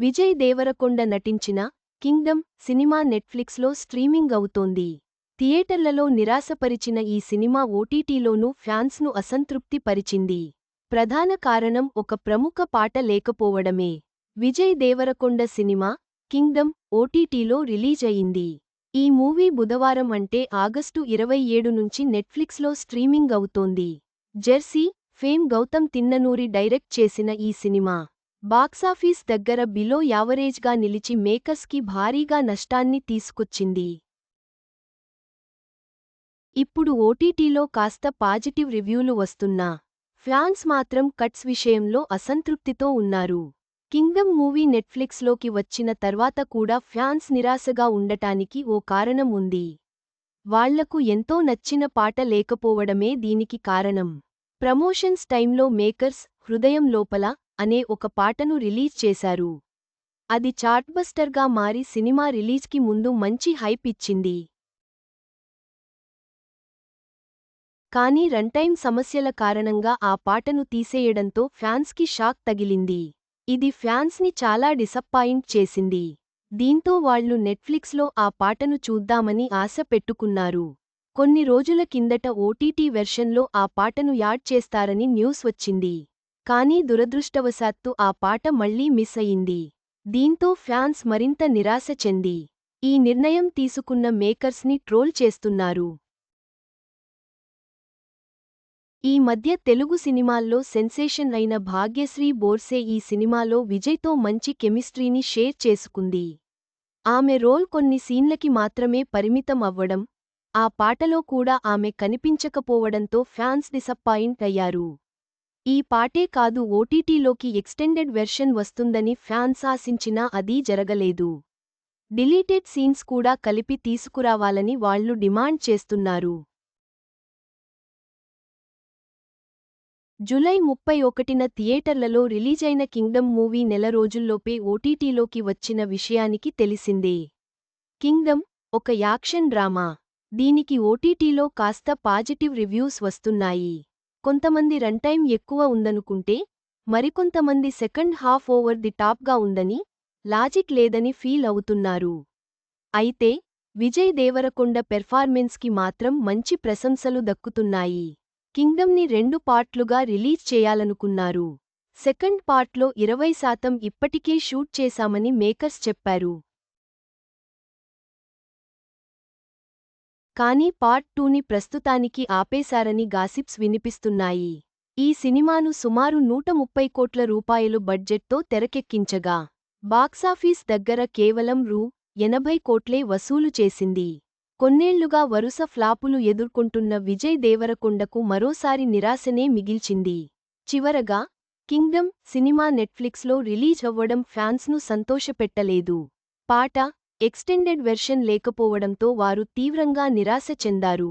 విజయ్ దేవరకొండ నటించిన Kingdom cinema నెట్ఫ్లిక్స్లో streaming అవుతోంది. థియేటర్లలో నిరాశపరిచిన ఈ సినిమా ఓటీటీలోనూ ఫ్యాన్స్ను అసంతృప్తి పరిచింది. ప్రధాన కారణం ఒక ప్రముఖ పాట లేకపోవడమే. విజయ్ దేవరకొండ సినిమా కింగ్డమ్ ఓటీటీలో రిలీజ్ అయింది. ఈ మూవీ బుధవారం అంటే ఆగస్టు ఇరవై ఏడు నుంచి నెట్ఫ్లిక్స్లో స్ట్రీమింగ్ అవుతోంది. Jersey fame Gowtam Tinnanuri direct చేసిన ఈ సినిమా బాక్సాఫీస్ దగ్గర బిలో యావరేజ్గా నిలిచి మేకర్స్కి భారీగా నష్టాన్ని తీసుకొచ్చింది. ఇప్పుడు ఓటీటీలో కాస్త పాజిటివ్ రివ్యూలు వస్తున్నా ఫ్యాన్స్ మాత్రం కట్స్ విషయంలో అసంతృప్తితో ఉన్నారు. కింగ్డమ్ మూవీ నెట్ఫ్లిక్స్లోకి వచ్చిన తర్వాత కూడా ఫ్యాన్స్ నిరాశగా ఉండటానికి ఓ కారణం ఉంది. వాళ్ళకు ఎంతో నచ్చిన పాట లేకపోవడమే దీనికి కారణం. ప్రమోషన్స్ టైంలో మేకర్స్ హృదయం లోపల అనే ఒక పాటను రిలీజ్ చేశారు. అది చార్ట్బస్టర్గా మారి సినిమా రిలీజ్కి ముందు మంచి హైప్ ఇచ్చింది. కానీ రన్టైమ్ సమస్యల కారణంగా ఆ పాటను తీసేయడంతో ఫ్యాన్స్కి షాక్ తగిలింది. ఇది ఫ్యాన్స్ని చాలా డిసప్పాయింట్ చేసింది. దీంతో వాళ్ళు నెట్ఫ్లిక్స్లో ఆ పాటను చూద్దామని ఆశ పెట్టుకున్నారు. కొన్ని రోజుల కిందట ఓటీటీ వెర్షన్లో ఆ పాటను యాడ్ చేస్తారని న్యూస్ వచ్చింది. కానీ దురదృష్టవశాత్తు ఆ పాట మళ్ళీ మిస్ అయింది. దీంతో ఫ్యాన్స్ మరింత నిరాశ చెంది. ఈ నిర్ణయం తీసుకున్న మేకర్స్ని ట్రోల్ చేస్తున్నారు. ఈ మధ్య తెలుగు సినిమాల్లో సెన్సేషన్ అయిన భాగ్యశ్రీ బోర్సే ఈ సినిమాలో విజయ్తో మంచి కెమిస్ట్రీని షేర్ చేసుకుంది. ఆమె రోల్ కొన్ని సీన్లకి మాత్రమే పరిమితం అవ్వడం ఆ పాటలో కూడా ఆమె కనిపించకపోవడంతో ఫ్యాన్స్ డిసప్పాయింట్ అయ్యారు. ఈ పాటే కాదు ఓటీటీలోకి ఎక్స్టెండెడ్ వెర్షన్ వస్తుందని ఫ్యాన్స్ ఆశించినా అదీ జరగలేదు. డిలీటెడ్ సీన్స్ కూడా కలిపి తీసుకురావాలని వాళ్ళు డిమాండ్ చేస్తున్నారు. జులై ముప్పై ఒకటిన థియేటర్లలో రిలీజైన కింగ్డమ్ మూవీ నెల రోజుల్లోపే ఓటీటీలోకి వచ్చిన విషయానికి తెలిసిందే. కింగ్డమ్ ఒక యాక్షన్ డ్రామా. దీనికి ఓటీటీలో కాస్త పాజిటివ్ రివ్యూస్ వస్తున్నాయి. కొంతమంది రన్టైమ్ ఎక్కువ ఉందనుకుంటే మరికొంతమంది సెకండ్ హాఫ్ ఓవర్ ది టాప్గా ఉందని లాజిక్ లేదని ఫీల్ అవుతున్నారు. అయితే విజయ్ దేవరకొండ పెర్ఫార్మెన్స్కి మాత్రం మంచి ప్రశంసలు దక్కుతున్నాయి. కింగ్డమ్ని రెండు పార్ట్లుగా రిలీజ్ చేయాలనుకున్నారు. సెకండ్ పార్ట్లో ఇరవై శాతం ఇప్పటికే షూట్ చేశామని మేకర్స్ చెప్పారు. కానీ పార్ట్ టూని ప్రస్తుతానికి ఆపేశారని గాసిప్స్ వినిపిస్తున్నాయి. ఈ సినిమాను సుమారు నూట ముప్పై కోట్ల రూపాయలు బడ్జెట్తో తెరకెక్కించగా బాక్సాఫీస్ దగ్గర కేవలం రూ. ఎనభై కోట్లే వసూలు చేసింది. కొన్నేళ్ళుగా వరుస ఫ్లాపులు ఎదుర్కొంటున్న విజయ్ దేవరకొండకు మరోసారి నిరాశనే మిగిల్చింది. చివరగా కింగ్డమ్ సినిమా నెట్ఫ్లిక్స్లో రిలీజ్ అవ్వడం ఫ్యాన్స్ను సంతోషపెట్టలేదు. పాట ఎక్స్టెండెడ్ వెర్షన్ లేకపోవడంతో వారు తీవ్రంగా నిరాశ చెందారు.